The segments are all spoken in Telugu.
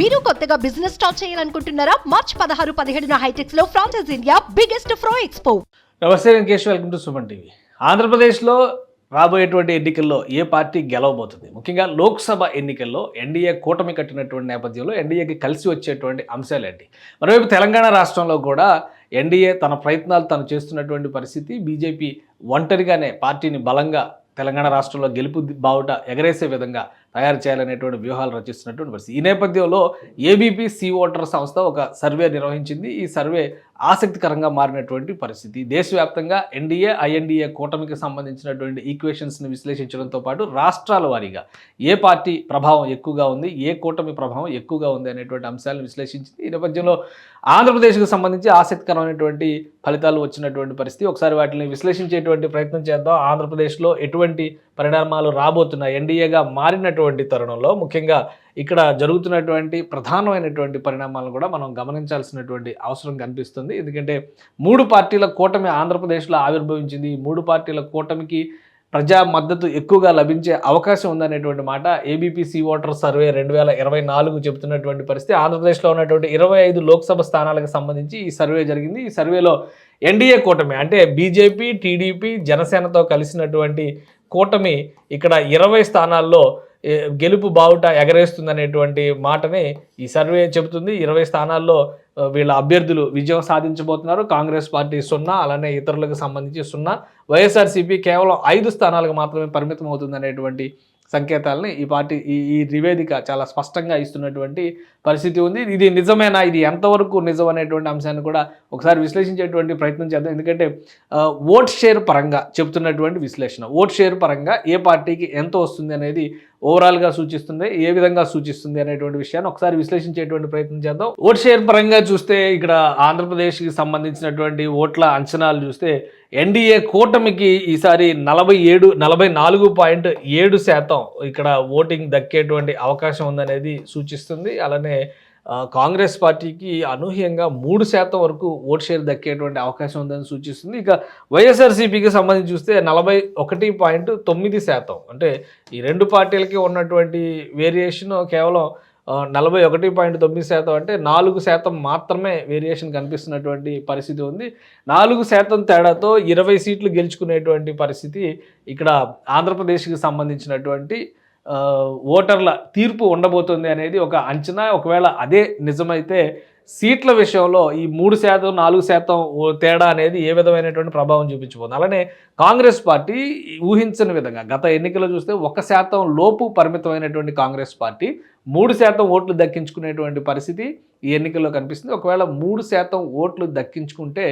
మీరు కొత్తగా బిజినెస్ స్టార్ట్ చేయాలనుకుంటున్నారా? మార్చ్ పదహారు పదిహేడున హైటెక్స్లో ఫ్రాన్సెస్ ఇండియా బిగ్గెస్ట్ ఫ్రో ఎక్స్పో నమస్తే నేను వెల్కమ్ టు సుమన్ టీవీ. ఆంధ్రప్రదేశ్లో రాబోయేటువంటి ఎన్నికల్లో ఏ పార్టీ గెలవబోతుంది? ముఖ్యంగా లోక్సభ ఎన్నికల్లో ఎన్డీఏ కూటమి కట్టినటువంటి నేపథ్యంలో ఎన్డీఏకి కలిసి వచ్చేటువంటి అంశాలు ఏంటి? మరోవైపు తెలంగాణ రాష్ట్రంలో కూడా ఎన్డీఏ తన ప్రయత్నాలు తను చేస్తున్నటువంటి పరిస్థితి బీజేపీ ఒంటరిగానే పార్టీని బలంగా తెలంగాణ రాష్ట్రంలో గెలుపు బావుట ఎగరేసే విధంగా తయారు చేయాలనేటువంటి వ్యూహాలు రచిస్తున్నటువంటి పరిస్థితి. ఈ నేపథ్యంలో ఏబీపీ సి ఓటర్ సంస్థ ఒక సర్వే నిర్వహించింది. ఈ సర్వే ఆసక్తికరంగా మారినటువంటి పరిస్థితి. దేశవ్యాప్తంగా ఎన్డీఏ ఐఎన్డీఏ కూటమికి సంబంధించినటువంటి ఈక్వేషన్స్ని విశ్లేషించడంతో పాటు రాష్ట్రాల వారీగా ఏ పార్టీ ప్రభావం ఎక్కువగా ఉంది ఏ కూటమి ప్రభావం ఎక్కువగా ఉంది అనేటువంటి అంశాలను విశ్లేషించింది. ఈ నేపథ్యంలో ఆంధ్రప్రదేశ్కు సంబంధించి ఆసక్తికరమైనటువంటి ఫలితాలు వచ్చినటువంటి పరిస్థితి. ఒకసారి వాటిని విశ్లేషించేటువంటి ప్రయత్నం చేద్దాం. ఆంధ్రప్రదేశ్లో ఎటువంటి పరిణామాలు రాబోతున్నాయి? ఎన్డీఏగా మారినటువంటి తరుణంలో ముఖ్యంగా ఇక్కడ జరుగుతున్నటువంటి ప్రధానమైనటువంటి పరిణామాలను కూడా మనం గమనించాల్సినటువంటి అవసరం కనిపిస్తుంది. ఎందుకంటే మూడు పార్టీల కూటమి ఆంధ్రప్రదేశ్లో ఆవిర్భవించింది. మూడు పార్టీల కూటమికి ప్రజా మద్దతు ఎక్కువగా లభించే అవకాశం ఉందనేటువంటి మాట ఏబీపీసీ ఓటర్ సర్వే రెండు వేల ఇరవై నాలుగు చెబుతున్నటువంటి పరిస్థితి. ఆంధ్రప్రదేశ్లో ఉన్నటువంటి ఇరవై ఐదు లోక్సభ స్థానాలకు సంబంధించి ఈ సర్వే జరిగింది. ఈ సర్వేలో ఎన్డీఏ కూటమి అంటే బీజేపీ టీడీపీ జనసేనతో కలిసినటువంటి కూటమి ఇక్కడ ఇరవై స్థానాల్లో గెలుపు బావుట ఎగరేస్తుందనేటువంటి మాటని ఈ సర్వే చెబుతుంది. ఇరవై స్థానాల్లో వీళ్ళ అభ్యర్థులు విజయం సాధించబోతున్నారు. కాంగ్రెస్ పార్టీ సున్నా అలానే ఇతరులకు సంబంధించి సున్నా. వైఎస్ఆర్సీపీ కేవలం ఐదు స్థానాలకు మాత్రమే పరిమితం అవుతుందనేటువంటి సంకేతాలని ఈ పార్టీ ఈ ఈ నివేదిక చాలా స్పష్టంగా ఇస్తున్నటువంటి పరిస్థితి ఉంది. ఇది నిజమేనా? ఇది ఎంతవరకు నిజం అనేటువంటి అంశాన్ని కూడా ఒకసారి విశ్లేషించేటువంటి ప్రయత్నం చేద్దాం. ఎందుకంటే ఓట్ షేర్ పరంగా చెప్తున్నటువంటి విశ్లేషణ ఓట్ షేర్ పరంగా ఏ పార్టీకి ఎంత వస్తుంది అనేది ఓవరాల్గా సూచిస్తుంది ఏ విధంగా సూచిస్తుంది అనేటువంటి విషయాన్ని ఒకసారి విశ్లేషించేటువంటి ప్రయత్నం చేద్దాం. ఓట్ షేర్ పరంగా చూస్తే ఇక్కడ ఆంధ్రప్రదేశ్కి సంబంధించినటువంటి ఓట్ల అంచనాలు చూస్తే ఎన్డీఏ కూటమికి ఈసారి నలభై ఏడు నలభై నాలుగు పాయింట్ ఏడు శాతం ఇక్కడ ఓటింగ్ దక్కేటువంటి అవకాశం ఉందనేది సూచిస్తుంది. అలానే కాంగ్రెస్ పార్టీకి అనూహ్యంగా మూడు శాతం వరకు ఓట్ షేర్ దక్కేటువంటి అవకాశం ఉందని సూచిస్తుంది. ఇక వైఎస్ఆర్సీపీకి సంబంధించి చూస్తే నలభై ఒకటి పాయింట్ తొమ్మిది శాతం. అంటే ఈ రెండు పార్టీలకి ఉన్నటువంటి వేరియేషన్ కేవలం నలభై ఒకటి పాయింట్ తొమ్మిది శాతం అంటే నాలుగు శాతం మాత్రమే వేరియేషన్ కనిపిస్తున్నటువంటి పరిస్థితి ఉంది. నాలుగు శాతం తేడాతో ఇరవై సీట్లు గెలుచుకునేటువంటి పరిస్థితి ఇక్కడ ఆంధ్రప్రదేశ్కి సంబంధించినటువంటి ఓటర్ల తీర్పు ఉండబోతుంది అనేది ఒక అంచనా. ఒకవేళ అదే నిజమైతే సీట్ల విషయంలో ఈ మూడు శాతం నాలుగు శాతం ఓ- తేడా అనేది ఏ విధమైనటువంటి ప్రభావం చూపించబోతుంది? అలానే కాంగ్రెస్ పార్టీ ఊహించని విధంగా గత ఎన్నికల్లో చూస్తే ఒక శాతం లోపు పరిమితమైనటువంటి కాంగ్రెస్ పార్టీ మూడు శాతం ఓట్లు దక్కించుకునేటువంటి పరిస్థితి ఈ ఎన్నికల్లో కనిపిస్తుంది. ఒకవేళ మూడు శాతం ఓట్లు దక్కించుకుంటే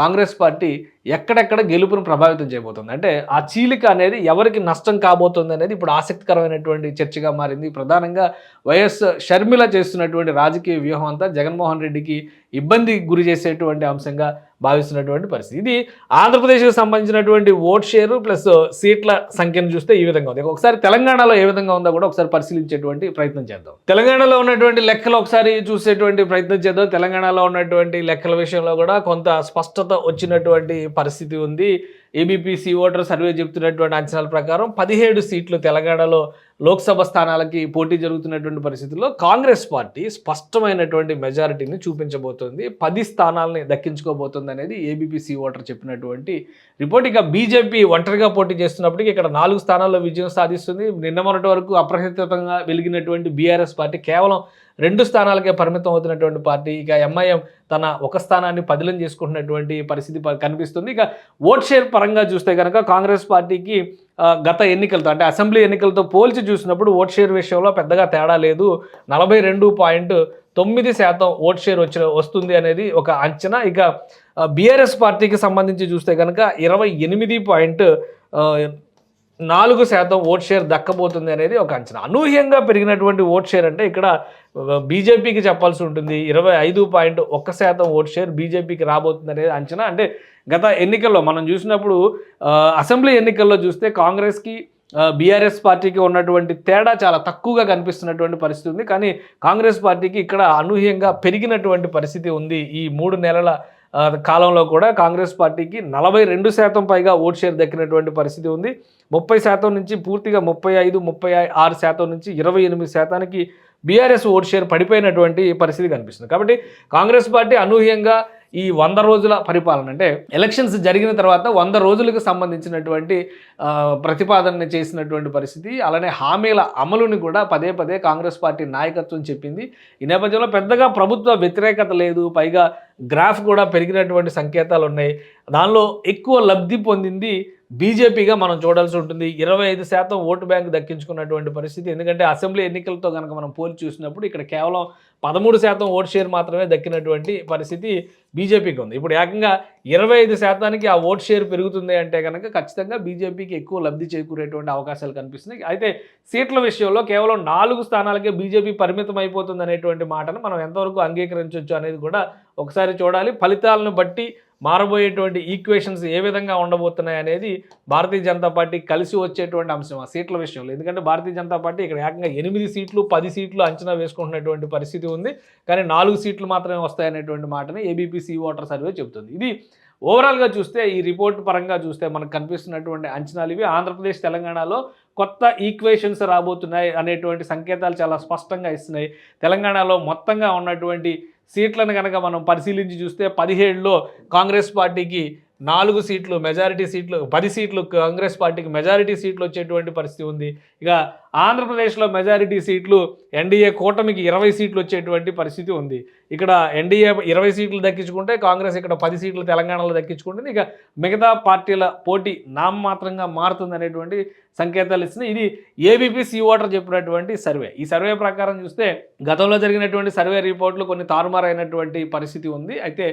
కాంగ్రెస్ పార్టీ ఎక్కడెక్కడ గెలుపును ప్రభావితం చేయబోతుంది? అంటే ఆ చీలిక అనేది ఎవరికి నష్టం కాబోతుంది అనేది ఇప్పుడు ఆసక్తికరమైనటువంటి చర్చగా మారింది. ప్రధానంగా వైఎస్ షర్మిల చేస్తున్నటువంటి రాజకీయ వ్యూహం అంతా జగన్మోహన్ రెడ్డికి ఇబ్బంది గురి చేసేటువంటి అంశంగా భావిస్తున్నటువంటి పరిస్థితి. ఇది ఆంధ్రప్రదేశ్కి సంబంధించినటువంటి ఓట్ షేరు ప్లస్ సీట్ల సంఖ్యను చూస్తే ఈ విధంగా ఉంది. ఒకసారి తెలంగాణలో ఏ విధంగా ఉందో కూడా ఒకసారి పరిశీలించేటువంటి ప్రయత్నం చేద్దాం. తెలంగాణలో ఉన్నటువంటి లెక్కలు ఒకసారి చూసేటువంటి ప్రయత్నం చేద్దాం. తెలంగాణలో ఉన్నటువంటి లెక్కల విషయంలో కూడా కొంత స్పష్టత వచ్చినటువంటి పరిస్థితి ఉంది. ఏబీపీసీ ఓటర్ సర్వే చెబుతున్నటువంటి అంచనాల ప్రకారం పదిహేడు సీట్లు తెలంగాణలో లోక్సభ స్థానాలకి పోటీ జరుగుతున్నటువంటి పరిస్థితుల్లో కాంగ్రెస్ పార్టీ స్పష్టమైనటువంటి మెజారిటీని చూపించబోతోంది. పది స్థానాలని దక్కించుకోబోతోంది అనేది ఏబీపీసీ ఓటర్ చెప్పినటువంటి రిపోర్ట్. ఇక బీజేపీ ఒంటరిగా పోటీ చేస్తున్నప్పటికీ ఇక్కడ నాలుగు స్థానాల్లో విజయం సాధిస్తుంది. నిన్న మొన్నటి వరకు అప్రహితంగా వెలిగినటువంటి బీఆర్ఎస్ పార్టీ కేవలం రెండు స్థానాలకే పరిమితం అవుతున్నటువంటి పార్టీ. ఇక ఎంఐఎం తన ఒక స్థానాన్ని పదిలం చేసుకుంటున్నటువంటి పరిస్థితి కనిపిస్తుంది. ఇక ఓట్ షేర్ పరంగా చూస్తే కనుక కాంగ్రెస్ పార్టీకి గత ఎన్నికలతో అంటే అసెంబ్లీ ఎన్నికలతో పోల్చి చూసినప్పుడు ఓట్ షేర్ విషయంలో పెద్దగా తేడా లేదు. నలభై రెండు పాయింట్ తొమ్మిది శాతం ఓట్ షేర్ వచ్చిన వస్తుంది అనేది ఒక అంచనా. ఇక బీఆర్ఎస్ పార్టీకి సంబంధించి చూస్తే కనుక ఇరవై ఎనిమిది పాయింట్ నాలుగు శాతం ఓట్ షేర్ దక్కబోతుంది అనేది ఒక అంచనా. అనూహ్యంగా పెరిగినటువంటి ఓట్ షేర్ అంటే ఇక్కడ బీజేపీకి చెప్పాల్సి ఉంటుంది. ఇరవై ఐదు పాయింట్ ఒక్క శాతం ఓట్ షేర్ బీజేపీకి రాబోతుంది అనేది అంచనా. అంటే గత ఎన్నికల్లో మనం చూసినప్పుడు అసెంబ్లీ ఎన్నికల్లో చూస్తే కాంగ్రెస్కి బీఆర్ఎస్ పార్టీకి ఉన్నటువంటి తేడా చాలా తక్కువగా కనిపిస్తున్నటువంటి పరిస్థితి ఉంది. కానీ కాంగ్రెస్ పార్టీకి ఇక్కడ అనూహ్యంగా పెరిగినటువంటి పరిస్థితి ఉంది ఈ మూడు నెలల కాలంలో కూడా కాంగ్రెస్ పార్టీకి నలభై రెండు శాతం పైగా ఓట్ షేర్ దక్కినటువంటి పరిస్థితి ఉంది. ముప్పై శాతం నుంచి పూర్తిగా ముప్పై ఐదు ముప్పై ఆరు శాతం నుంచి ఇరవై ఎనిమిది శాతానికి బీఆర్ఎస్ ఓట్ షేర్ పడిపోయినటువంటి పరిస్థితి కనిపిస్తుంది. కాబట్టి కాంగ్రెస్ పార్టీ అనూహ్యంగా ఈ వంద రోజుల పరిపాలన అంటే ఎలక్షన్స్ జరిగిన తర్వాత వంద రోజులకు సంబంధించినటువంటి ప్రతిపాదన చేసినటువంటి పరిస్థితి అలానే హామీల అమలుని కూడా పదే పదే కాంగ్రెస్ పార్టీ నాయకత్వం చెప్పింది. ఈ నేపథ్యంలో పెద్దగా ప్రభుత్వ వ్యతిరేకత లేదు పైగా గ్రాఫ్ కూడా పెరిగినటువంటి సంకేతాలు ఉన్నాయి దానిలో ఎక్కువ లబ్ధి పొందింది బీజేపీగా మనం చూడాల్సి ఉంటుంది. ఇరవై ఐదు శాతం ఓటు బ్యాంక్ దక్కించుకున్నటువంటి పరిస్థితి. ఎందుకంటే అసెంబ్లీ ఎన్నికలతో కనుక మనం పోల్చి చూసినప్పుడు ఇక్కడ కేవలం పదమూడు శాతం ఓటు షేర్ మాత్రమే దక్కినటువంటి పరిస్థితి బీజేపీకి ఉంది. ఇప్పుడు ఏకంగా ఇరవై ఐదు శాతానికి ఆ ఓట్ షేర్ పెరుగుతుంది అంటే కనుక ఖచ్చితంగా బీజేపీకి ఎక్కువ లబ్ధి చేకూరేటువంటి అవకాశాలు కనిపిస్తున్నాయి. అయితే సీట్ల విషయంలో కేవలం నాలుగు స్థానాలకే బీజేపీ పరిమితం అయిపోతుంది అనేటువంటి మాటను మనం ఎంతవరకు అంగీకరించవచ్చు అనేది కూడా ఒకసారి చూడాలి. ఫలితాలను బట్టి మారబోయేటువంటి ఈక్వేషన్స్ ఏ విధంగా ఉండబోతున్నాయి అనేది భారతీయ జనతా పార్టీ కలిసి వచ్చేటువంటి అంశం ఆ సీట్ల విషయంలో. ఎందుకంటే భారతీయ జనతా పార్టీ ఇక్కడ ఏకంగా ఎనిమిది సీట్లు పది సీట్లు అంచనా వేసుకుంటున్నటువంటి పరిస్థితి ఉంది. కానీ నాలుగు సీట్లు మాత్రమే వస్తాయనేటువంటి మాటని ఏబీపీసీ ఓటర్ సర్వే చెబుతుంది. ఇది ఓవరాల్గా చూస్తే ఈ రిపోర్ట్ పరంగా చూస్తే మనకు కనిపిస్తున్నటువంటి అంచనాలు ఇవి. ఆంధ్రప్రదేశ్ తెలంగాణలో కొత్త ఈక్వేషన్స్ రాబోతున్నాయి అనేటువంటి సంకేతాలు చాలా స్పష్టంగా ఇస్తున్నాయి. తెలంగాణలో మొత్తంగా ఉన్నటువంటి సీట్లను కనుక మనం పరిశీలించి చూస్తే పదిహేడులో కాంగ్రెస్ పార్టీకి నాలుగు సీట్లు మెజారిటీ సీట్లు పది సీట్లు కాంగ్రెస్ పార్టీకి మెజారిటీ సీట్లు వచ్చేటువంటి పరిస్థితి ఉంది. ఇక ఆంధ్రప్రదేశ్లో మెజారిటీ సీట్లు ఎన్డీఏ కూటమికి ఇరవై సీట్లు వచ్చేటువంటి పరిస్థితి ఉంది. ఇక్కడ ఎన్డీఏ ఇరవై సీట్లు దక్కించుకుంటే కాంగ్రెస్ ఇక్కడ పది సీట్లు తెలంగాణలో దక్కించుకుంటుంది. ఇక మిగతా పార్టీల పోటీ నామమాత్రంగా మారుతుంది అనేటువంటి సంకేతాలు ఇస్తున్నాయి. ఇది ఏబీపీ సీ ఓటర్ చెప్పినటువంటి సర్వే. ఈ సర్వే ప్రకారం చూస్తే గతంలో జరిగినటువంటి సర్వే రిపోర్ట్లు కొన్ని తారుమారైనటువంటి పరిస్థితి ఉంది. అయితే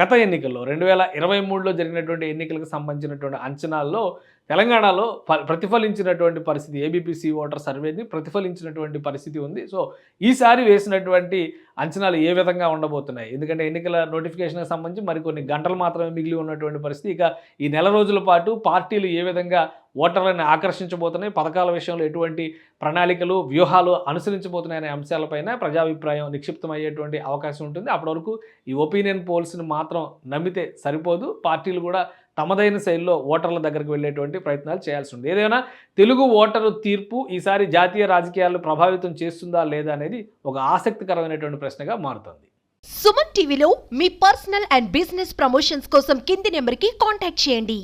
గత ఎన్నికల్లో రెండు వేల ఇరవై మూడులో జరిగినటువంటి ఎన్నికలకు సంబంధించినటువంటి అంచనాల్లో తెలంగాణలో ప్రతిఫలించినటువంటి పరిస్థితి ఏబీపీసీ ఓటర్ సర్వేని ప్రతిఫలించినటువంటి పరిస్థితి ఉంది. సో ఈసారి వేసినటువంటి అంచనాలు ఏ విధంగా ఉండబోతున్నాయి? ఎందుకంటే ఎన్నికల నోటిఫికేషన్కి సంబంధించి మరికొన్ని గంటలు మాత్రమే మిగిలి ఉన్నటువంటి పరిస్థితి. ఇక ఈ నెల రోజుల పాటు పార్టీలు ఏ విధంగా ఓటర్లను ఆకర్షించబోతున్నాయి? పథకాల విషయంలో ఎటువంటి ప్రణాళికలు వ్యూహాలు అనుసరించబోతున్నాయి అనే అంశాలపైన ప్రజాభిప్రాయం నిక్షిప్తమయ్యేటువంటి అవకాశం ఉంటుంది. అప్పటి వరకు ఈ ఒపీనియన్ పోల్స్ని మాత్రం నమ్మితే సరిపోదు. పార్టీలు కూడా తమదైన శైలిలో ఓటర్ల దగ్గరికి వెళ్ళేటువంటి ప్రయత్నాలు చేయాల్సి ఉంది. ఏదైనా తెలుగు ఓటరు తీర్పు ఈసారి జాతీయ రాజకీయాలను ప్రభావితం చేస్తుందా లేదా అనేది ఒక ఆసక్తికరమైనటువంటి ప్రశ్నగా మారుతుంది. సుమన్ టీవీలో మీ పర్సనల్ అండ్ బిజినెస్ ప్రమోషన్స్ కోసం కింది నెంబర్కి కాంటాక్ట్ చేయండి.